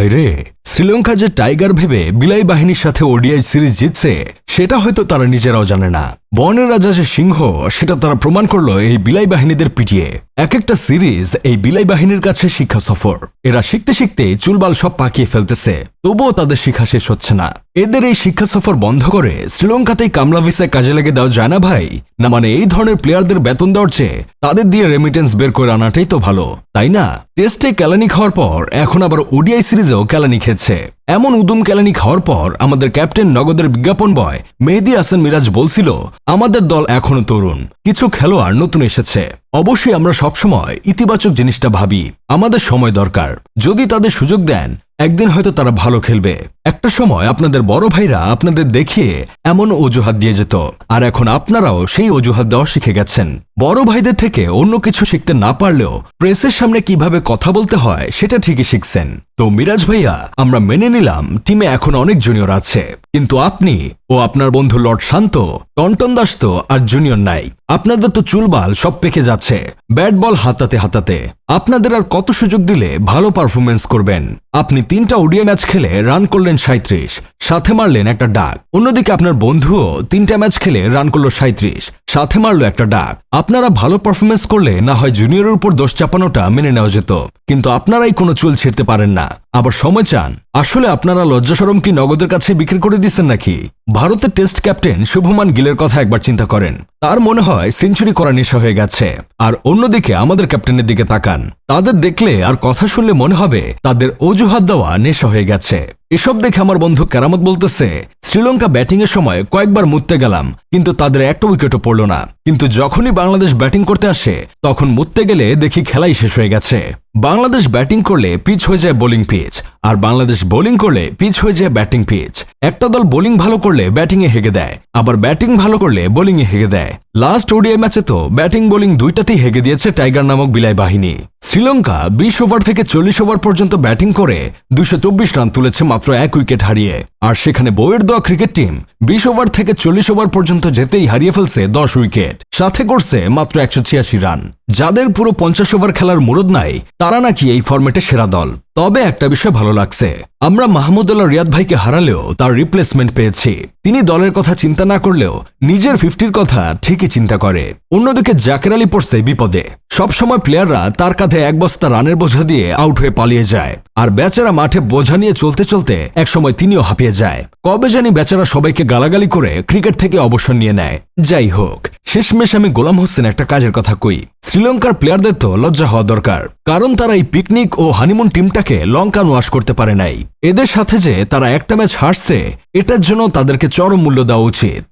ভাইরে, শ্রীলঙ্কা যে টাইগার ভেবে বিলাই বাহিনীর সাথে ওডিআই সিরিজ জিতছে, সেটা হয়তো তারা নিজেরাও জানে না। বনের রাজা যে সিংহ, সেটা তারা প্রমাণ করল এই বিলাই বাহিনীদের পিটিয়ে। এক একটা সিরিজ এই বিলাই বাহিনীর কাছে শিক্ষা সফর। এরা শিখতে শিখতে চুলবাল সব পাকিয়ে ফেলতেছে, তবুও তাদের শিক্ষা শেষ হচ্ছে না। এদের এই শিক্ষা সফর বন্ধ করে শ্রীলঙ্কাতেই কামলা ভিসায় কাজে লেগে দেওয়া যায় না ভাই? না মানে এই ধরনের প্লেয়ারদের বেতন দেওয়ার চেয়ে তাদের দিয়ে রেমিটেন্স বের করে আনাটাই তো ভালো, তাই না? টেস্টে ক্যালানি খাওয়ার পর এখন আবার ওডিআই সিরিজেও ক্যালানি খেচ্ছে এমন উদুম কেলানি খাওয়ার পর আমাদের ক্যাপ্টেন নগদের বিজ্ঞাপন বয় মেহেদি হাসান মিরাজ বলছিল, আমাদের দল এখনও তরুণ, কিছু খেলোয়াড় নতুন এসেছে। অবশ্যই আমরা সবসময় ইতিবাচক জিনিসটা ভাবি, আমাদের সময় দরকার। যদি তাদের সুযোগ দেন, একদিন হয়তো তারা ভালো খেলবে। একটা সময় আপনাদের বড় ভাইরা আপনাদের দেখিয়ে এমন অজুহাত দিয়ে যেত, আর এখন আপনারাও সেই অজুহাত দেওয়া শিখে গেছেন। বড় ভাইদের থেকে অন্য কিছু শিখতে না পারলেও প্রেসের সামনে কীভাবে কথা বলতে হয় সেটা ঠিকই শিখছেন। তো মিরাজ ভাইয়া, আমরা মেনে নিলাম টিমে এখন অনেক জুনিয়র আছে, কিন্তু আপনি ও আপনার বন্ধু লর্ড শান্ত, টন্টন দাস তো আর জুনিয়র নাই। আপনাদের তো চুলবাল সব পেকে যাচ্ছে, ব্যাট বল হাতাতে হাতাতে। আপনাদের আর কত সুযোগ দিলে ভালো পারফরমেন্স করবেন। আপনি তিনটা ওডিয়া ম্যাচ খেলে রান করলেন সাঁত্রিশ সাথে মারলেন একটা ডাক। অন্যদিকে আপনার বন্ধুও তিনটা ম্যাচ খেলে রান করল সাঁত্রিশ সাথে মারলো একটা ডাক। আপনারা ভালো পারফরমেন্স করলে না হয় জুনিয়রের উপর দোষ চাপানোটা মেনে নেওয়া যেত। কিন্তু আপনারাই কোনো চুল ছিঁড়তে পারেন না। আবার সময় চান। আসলে আপনারা লজ্জাসরম কি নগদের কাছে বিক্রি করে দিচ্ছেন নাকি? ভারতের টেস্ট ক্যাপ্টেন শুভমান গিলের কথা একবার চিন্তা করেন। তার মনে হয় সেঞ্চুরি করা নেশা হয়ে গেছে। আর অন্যদিকে আমাদের ক্যাপ্টেনের দিকে তাকান। তাদের দেখলে আর কথা শুনলে মনে হবে তাদের অজুহাত দেওয়া নেশা হয়ে গেছে। এসব দেখে আমার বন্ধু কেরামত বলতেছে, শ্রীলঙ্কা ব্যাটিংয়ের সময় কয়েকবার মুততে গেলাম, কিন্তু তাদের একটা উইকেটও পড়ল না। কিন্তু যখনই বাংলাদেশ ব্যাটিং করতে আসে, তখন মুততে গেলে দেখি খেলাই শেষ হয়ে গেছে। বাংলাদেশ ব্যাটিং করলে পিচ হয়ে যায় বোলিং পিচ, আর বাংলাদেশ বোলিং করলে পিচ হয়ে যায় ব্যাটিং পিচ। একটা দল বোলিং ভালো করলে ব্যাটিংয়ে হেগে দেয়, আবার ব্যাটিং ভালো করলে বোলিংয়ে হেগে দেয়। লাস্ট ওডিআই ম্যাচে তো ব্যাটিং বোলিং দুইটাতেই হেগে দিয়েছে টাইগার নামক বিলাই বাহিনী। শ্রীলঙ্কা বিশ ওভার থেকে চল্লিশ ওভার পর্যন্ত ব্যাটিং করে দুশো রান তুলেছে মাত্র এক উইকেট হারিয়ে। আর সেখানে বইয়ের দেওয়া ক্রিকেট টিম বিশ ওভার থেকে চল্লিশ ওভার পর্যন্ত যেতেই হারিয়ে ফেলছে দশ উইকেট। সাথে করছে মাত্র একশো ছিয়াশি রান। যাদের পুরো পঞ্চাশ ওভার খেলার মুরদ নাই, তারা নাকি এই ফরম্যাটে সেরা দল। তবে একটা বিষয় ভালো লাগছে, আমরা মাহমুদুল্লাহ রিয়াদ ভাইকে হারালেও তার রিপ্লেসমেন্ট পেয়েছি। তিনি দলের কথা চিন্তা না করলেও নিজের ফিফটির কথা ঠিকই চিন্তা করে। অন্যদিকে জাকের আলী পড়ছে বিপদে। সবসময় প্লেয়াররা তার কাঁধে এক বস্তা রানের বোঝা দিয়ে আউট হয়ে পালিয়ে যায়। আর বেচারা মাঠে বোঝা নিয়ে চলতে চলতে একসময় তিনিও হাঁপিয়ে যায়। কবে জানি বেচারা সবাইকে গালাগালি করে ক্রিকেট থেকে অবসর নিয়ে নেয়। যাই হোক, শেষমেশ আমি গোলাম হোসেন একটা কাজের কথা কই। শ্রীলঙ্কার প্লেয়ারদের তো লজ্জা হওয়া দরকার, কারণ তারা এই পিকনিক ও হানিমুন টিমটাকে লঙ্কান ওয়াশ করতে পারে নাই। এদের সাথে যে তারা একটা ম্যাচ হারছে, এটার জন্য তাদেরকে চরম মূল্য দেওয়া উচিত।